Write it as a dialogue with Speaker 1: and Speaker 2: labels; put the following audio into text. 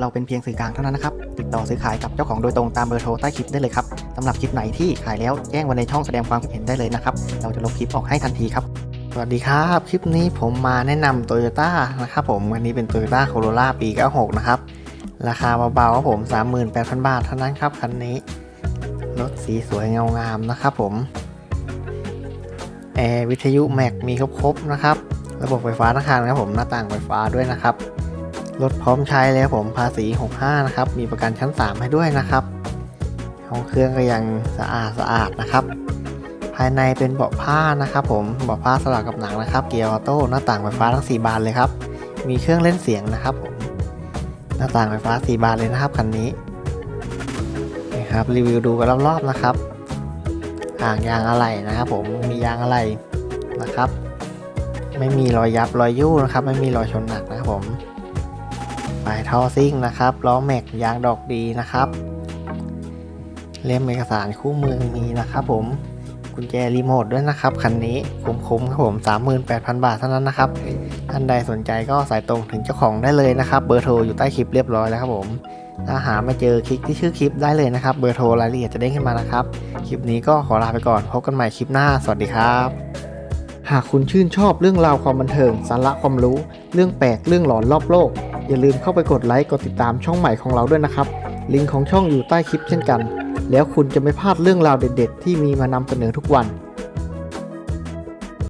Speaker 1: เราเป็นเพียงสื่อกลางเท่านั้นนะครับ ติดต่อซื้อขายกับเจ้าของโดยตรงตามเบอร์โทรใต้คลิปได้เลยครับสำหรับคลิปไหนที่ขายแล้วแจ้งไว้ในช่องแสดงความคิดเห็นได้เลยนะครับ เราจะลบคลิปออกให้ทันทีครับ สวัสดีครับ คลิปนี้ผมมาแนะนำโตโยต้านะครับผมวันนี้เป็น Toyota Corolla ปี 96 นะครับ ราคาเบาๆครับผม 38,000 บาทเท่านั้นครับคันนี้ รถสีสวยเงางามนะครับผม แอร์วิทยุแม็กมีครบๆนะครับ ระบบไฟฟ้าทั้งคันครับผม หน้าต่างไฟฟ้าด้วยนะครับ รถพร้อมใช้เลยผมภาษี 65 นะครับ มีประกันชั้น 3 ให้ด้วยนะครับห้องเครื่องก็ยังสะอาดสะอาดนะครับ ภายในเป็นเบาะผ้านะครับ ผมเบาะผ้าสลับกับหนังนะครับ เกียร์ออโต้หน้าต่างไฟฟ้าทั้ง 4 บานเลยครับ มีเครื่องเล่นเสียงนะครับผมหน้าต่างไฟฟ้า 4 บานเลยนะครับคันนี้นี่ครับรีวิวดูกันรอบๆนะครับอ่างยางอะไหล่นะครับผมมียางอะไหล่นะครับ ไม่มีรอยยับรอยยู่นะครับ ไม่มีรอยชนหนักนะครับผม ปลายท่อซิ่งนะครับล้อแม็กยางดอกดีนะครับเล่มเอกสารคู่มือมีนะครับผมกุญแจรีโมทด้วยนะครับคันนี้คุ้มๆครับผม 38,000 บาทเท่านั้นนะครับท่านใดสนใจก็สายตรงถึงเจ้าของได้เลยนะครับ เบอร์โทรอยู่ใต้คลิปเรียบร้อยแล้วครับผมถ้าหาไม่เจอคลิกที่ชื่อคลิปได้เลยนะครับ เบอร์โทรรายละเอียดจะเด้งขึ้นมานะครับ คลิปนี้ก็ขอลาไปก่อนพบกันใหม่คลิปหน้า สวัสดีครับ หากคุณชื่นชอบเรื่องราวความบันเทิงสาระความรู้ เรื่องแปลกเรื่องหลอนรอบโลก อย่าลืมเข้าไปกดไลค์กดติดตามช่องใหม่ของเราด้วยนะครับ ลิงก์ของช่องอยู่ใต้คลิปเช่นกัน แล้วคุณจะไม่พลาดเรื่องราวเด็ด ๆ ที่มีมานำเสนอทุกวัน